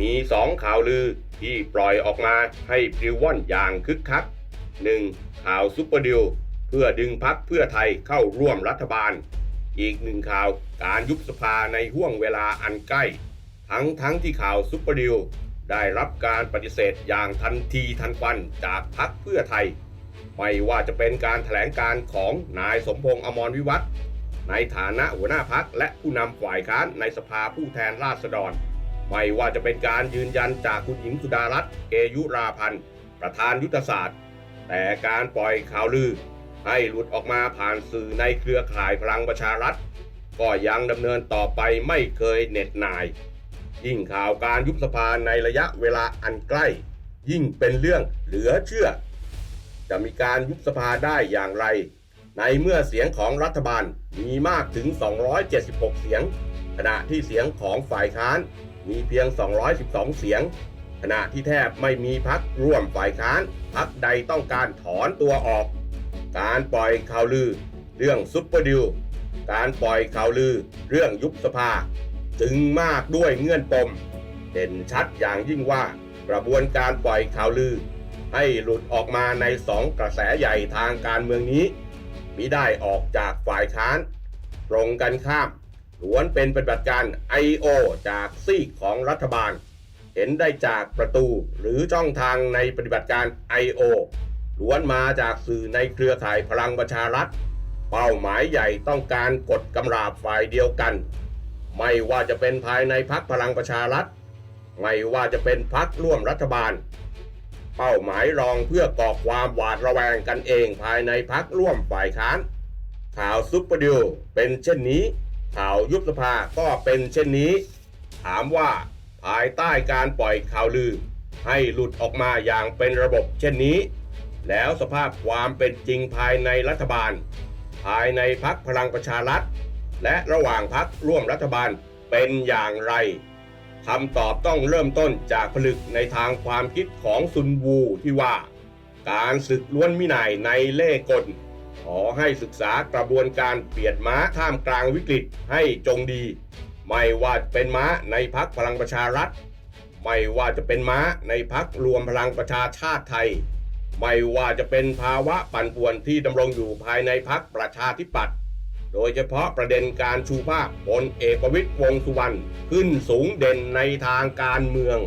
มีสองข่าวลือที่ปล่อยออกมาให้ปลิวว่อนอย่างคึกคัก 1. ข่าวซุปเปอร์ดิวเพื่อดึงพักเพื่อไทยเข้าร่วมรัฐบาล อีกหนึ่งข่าวการยุบสภาในห่วงเวลาอันใกล้ ทั้งทั้งที่ข่าวซุปเปอร์ดิวได้รับการปฏิเสธอย่างทันทีทันควันจากพักเพื่อไทย ไม่ว่าจะเป็นการแถลงการของนายสมพงษ์อมรวิวัฒในฐานะหัวหน้าพักและผู้นำฝ่ายค้านในสภาผู้แทนราษฎร ไม่ว่าจะเป็นการยืนยันจากคุณหญิงสุดารัตน์เกยุราพันธ์ ประธานยุทธศาสตร์ แต่การปล่อยข่าวลือ ให้หลุดออกมาผ่านสื่อในเครือข่ายพลังประชารัฐ ก็ยังดำเนินต่อไปไม่เคยเหน็ดหน่าย ยิ่งข่าวการยุบสภาในระยะเวลาอันใกล้ ยิ่งเป็นเรื่องเหลือเชื่อ จะมีการยุบสภาได้อย่างไร ในเมื่อเสียงของรัฐบาลมีมากถึง 276 เสียง ขณะที่เสียงของฝ่ายค้าน มีเพียง 212 เสียง ขณะที่แทบไม่มีพักร่วมฝ่ายค้านพักใดต้องการถอนตัวออก การปล่อยข่าวลือ เรื่องซุปเปอร์ดิวการปล่อยข่าวลือ เรื่องยุบสภา จึงมากด้วยเงื่อนปมเด่นชัดอย่างยิ่งว่ากระบวนการปล่อยข่าวลือ ให้หลุดออกมาในสองกระแสใหญ่ทางการเมืองนี้มิได้ออกจากฝ่ายค้าน ตรงกันข้าม ล้วนเป็นปฏิบัติการ I.O. จากซีกของรัฐบาล เห็นได้จากประตูหรือช่องทางในปฏิบัติการ I.O. ล้วนมาจากสื่อในเครือข่ายพลังประชารัฐ เป้าหมายใหญ่ต้องการกดกำราบฝ่ายเดียวกัน ไม่ว่าจะเป็นภายในพักพลังประชารัฐ ไม่ว่าจะเป็นพักร่วมรัฐบาล เป้าหมายรองเพื่อก่อความหวาดระแวงกันเองภายในพักร่วมฝ่ายค้าน ข่าวซุปเปอร์ดิวเป็นเช่นนี้ ข่าวยุบสภาก็เป็นเช่นนี้ ถามว่าภายใต้การปล่อยข่าวลือ ให้หลุดออกมาอย่างเป็นระบบเช่นนี้ แล้วสภาพความเป็นจริงภายในรัฐบาล ภายในพักพลังประชารัฐ และระหว่างพักร่วมรัฐบาลเป็นอย่างไรคำตอบต้องเริ่มต้นจากผลึกในทางความคิดของซุนวูที่ว่า การศึกล้วนมินายในเล่กล ขอให้ศึกษากระบวนการเปลี่ยนม้าท่ามกลางวิกฤตให้จงดี ไม่ว่าจะเป็นม้าในพักพลังประชารัฐ ไม่ว่าจะเป็นม้าในพักรวมพลังประชาชาติไทย ไม่ว่าจะเป็นภาวะปั่นป่วนที่ดำรงอยู่ภายในพักประชาธิปัตย์โดยเฉพาะประเด็นการชูภาพพลเอกประวิตยวงสุวรรณขึ้นสูงเด่นในทางการเมือง